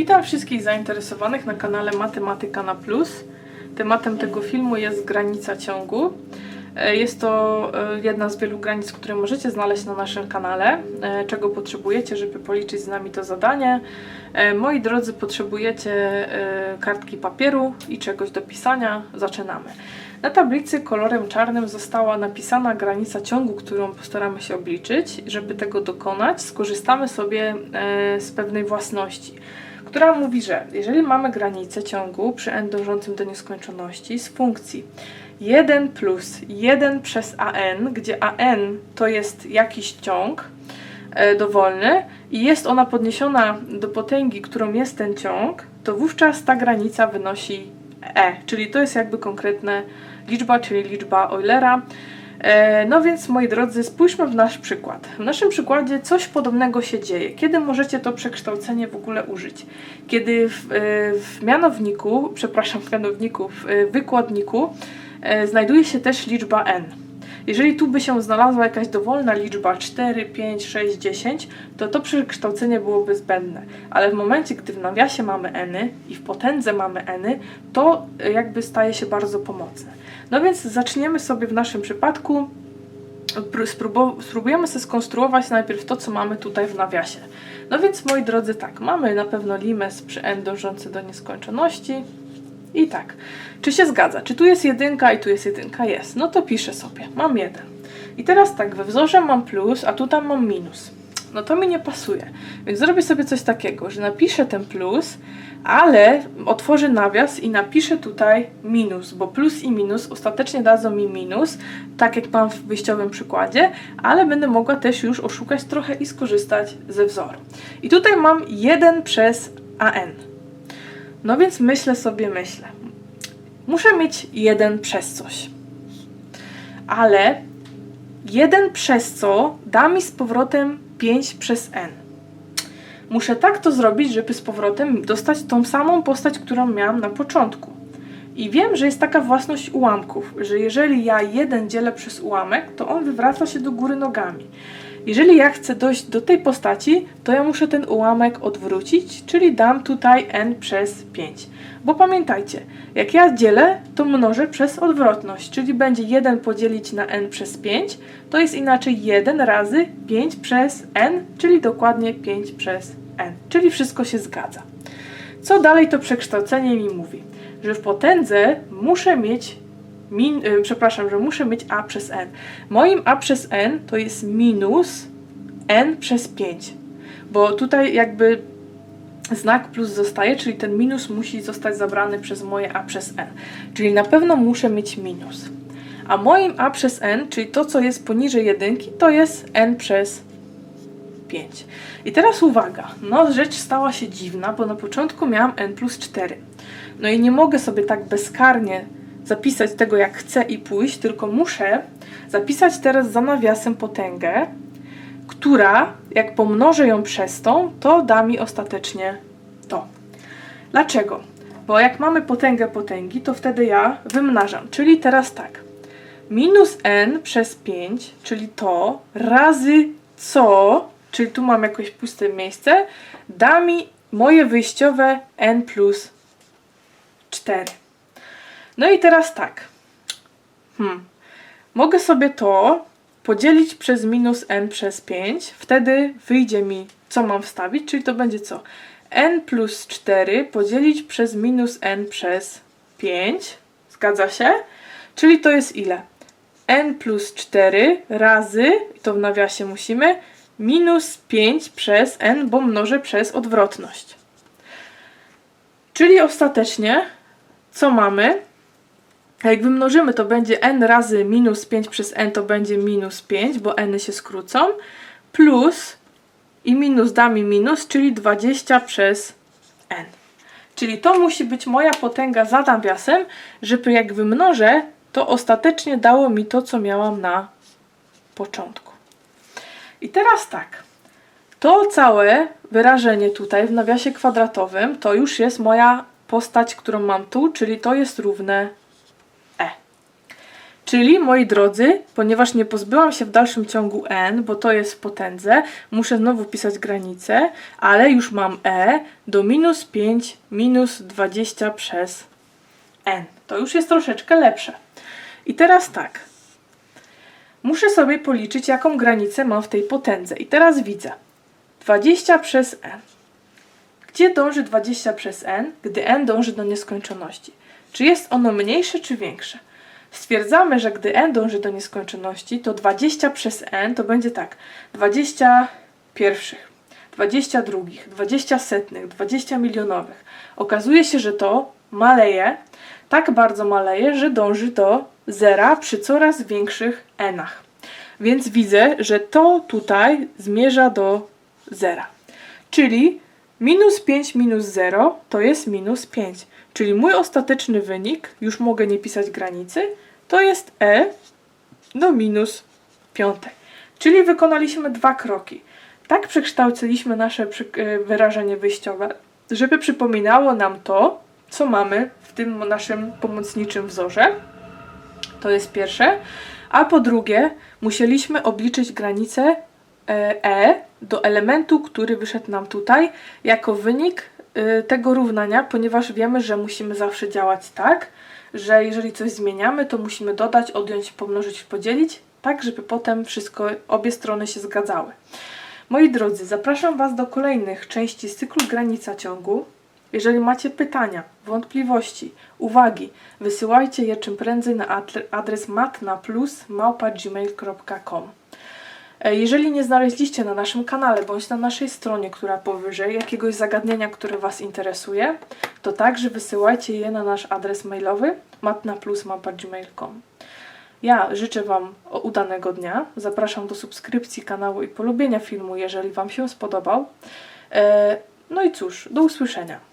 Witam wszystkich zainteresowanych na kanale Matematyka na Plus. Tematem tego filmu jest granica ciągu. E, Jest to e, jedna z wielu granic, które możecie znaleźć na naszym kanale. E, Czego potrzebujecie, żeby policzyć z nami to zadanie? Moi drodzy, potrzebujecie kartki papieru i czegoś do pisania. Zaczynamy. Na tablicy kolorem czarnym została napisana granica ciągu, którą postaramy się obliczyć. Żeby tego dokonać, skorzystamy sobie z pewnej własności, która mówi, że jeżeli mamy granicę ciągu przy n dążącym do nieskończoności z funkcji 1 plus 1 przez an, gdzie an to jest jakiś ciąg e, dowolny i jest ona podniesiona do potęgi, którą jest ten ciąg, to wówczas ta granica wynosi e, czyli to jest jakby konkretna liczba, czyli liczba Eulera. E, No więc moi drodzy, spójrzmy w nasz przykład. W naszym przykładzie coś podobnego się dzieje. Kiedy możecie to przekształcenie w ogóle użyć? Kiedy w, e, w mianowniku, przepraszam, w mianowniku, w e, wykładniku znajduje się też liczba n. Jeżeli tu by się znalazła jakaś dowolna liczba 4, 5, 6, 10, to to przekształcenie byłoby zbędne. Ale w momencie, gdy w nawiasie mamy n i w potędze mamy n, to e, jakby staje się bardzo pomocne. No więc zaczniemy sobie w naszym przypadku, pró- spróbu- spróbujemy sobie skonstruować najpierw to, co mamy tutaj w nawiasie. No więc moi drodzy, tak, mamy na pewno limes przy n dążący do nieskończoności. I tak, czy się zgadza? Czy tu jest jedynka i tu jest jedynka? Jest. No to piszę sobie, mam jeden. I teraz tak, we wzorze mam plus, a tutaj mam minus. No to mi nie pasuje. Więc zrobię sobie coś takiego, że napiszę ten plus, ale otworzę nawias i napiszę tutaj minus, bo plus i minus ostatecznie dadzą mi minus, tak jak mam w wyjściowym przykładzie, ale będę mogła też już oszukać trochę i skorzystać ze wzoru. I tutaj mam 1 przez an. No więc myślę sobie, myślę. Muszę mieć 1 przez coś. Ale 1 przez co da mi z powrotem 5 przez n. Muszę tak to zrobić, żeby z powrotem dostać tą samą postać, którą miałam na początku. I wiem, że jest taka własność ułamków, że jeżeli ja 1 dzielę przez ułamek, to on wywraca się do góry nogami. Jeżeli ja chcę dojść do tej postaci, to ja muszę ten ułamek odwrócić, czyli dam tutaj n przez 5. Bo pamiętajcie, jak ja dzielę, to mnożę przez odwrotność, czyli będzie 1 podzielić na n przez 5, to jest inaczej 1 razy 5 przez n, czyli dokładnie 5 przez n, czyli wszystko się zgadza. Co dalej to przekształcenie mi mówi? Że w potędze muszę mieć min, y, przepraszam, że muszę mieć a przez n. Moim a przez n to jest minus n przez 5, bo tutaj jakby znak plus zostaje, czyli ten minus musi zostać zabrany przez moje a przez n. Czyli na pewno muszę mieć minus. A moim a przez n, czyli to, co jest poniżej jedynki, to jest n przez 5. I teraz uwaga, no rzecz stała się dziwna, bo na początku miałam n plus 4. No i nie mogę sobie tak bezkarnie zapisać tego jak chcę i pójść, tylko muszę zapisać teraz za nawiasem potęgę, która jak pomnożę ją przez tą, to da mi ostatecznie to. Dlaczego? Bo jak mamy potęgę potęgi, to wtedy ja wymnażam. Czyli teraz tak. Minus n przez 5, czyli to, razy co, czyli tu mam jakieś puste miejsce, da mi moje wyjściowe n plus 4. No i teraz tak. Hmm. Mogę sobie to podzielić przez minus n przez 5. Wtedy wyjdzie mi, co mam wstawić, czyli to będzie co? n plus 4 podzielić przez minus n przez 5. Zgadza się? Czyli to jest ile? n plus 4 razy, to w nawiasie musimy, minus 5 przez n, bo mnożę przez odwrotność. Czyli ostatecznie, co mamy? Jak wymnożymy, to będzie n razy minus 5 przez n, to będzie minus 5, bo n się skrócą, plus i minus da mi minus, czyli 20 przez n. Czyli to musi być moja potęga za nawiasem, żeby jak wymnożę, to ostatecznie dało mi to, co miałam na początku. I teraz tak. To całe wyrażenie tutaj w nawiasie kwadratowym to już jest moja postać, którą mam tu, czyli to jest równe. Czyli, moi drodzy, ponieważ nie pozbyłam się w dalszym ciągu n, bo to jest w potędze, muszę znowu pisać granicę, ale już mam e do minus 5 minus 20 przez n. To już jest troszeczkę lepsze. I teraz tak. Muszę sobie policzyć, jaką granicę mam w tej potędze. I teraz widzę. 20 przez n. Gdzie dąży 20 przez n, gdy n dąży do nieskończoności? Czy jest ono mniejsze czy większe? Stwierdzamy, że gdy n dąży do nieskończoności, to 20 przez n to będzie tak. 20 pierwszych, 20 drugich, 20 setnych, 20 milionowych. Okazuje się, że to maleje, tak bardzo maleje, że dąży do zera przy coraz większych nach. Więc widzę, że to tutaj zmierza do zera. Czyli minus 5 minus 0 to jest minus 5. Czyli mój ostateczny wynik, już mogę nie pisać granicy, to jest e do minus 5. Czyli wykonaliśmy dwa kroki. Tak przekształciliśmy nasze e, wyrażenie wyjściowe, żeby przypominało nam to, co mamy w tym naszym pomocniczym wzorze. To jest pierwsze. A po drugie, musieliśmy obliczyć granicę e, e do elementu, który wyszedł nam tutaj, jako wynik e, tego równania, ponieważ wiemy, że musimy zawsze działać tak, że jeżeli coś zmieniamy, to musimy dodać, odjąć, pomnożyć, podzielić, tak żeby potem wszystko, obie strony się zgadzały. Moi drodzy, zapraszam Was do kolejnych części z cyklu Granica Ciągu. Jeżeli macie pytania, wątpliwości, uwagi, wysyłajcie je czym prędzej na adre- adres matnaplus.gmail.com Jeżeli nie znaleźliście na naszym kanale bądź na naszej stronie, która powyżej, jakiegoś zagadnienia, które Was interesuje, to także wysyłajcie je na nasz adres mailowy matnaplus.gmail.com Ja życzę Wam udanego dnia. Zapraszam do subskrypcji kanału i polubienia filmu, jeżeli Wam się spodobał. E, No i cóż, do usłyszenia.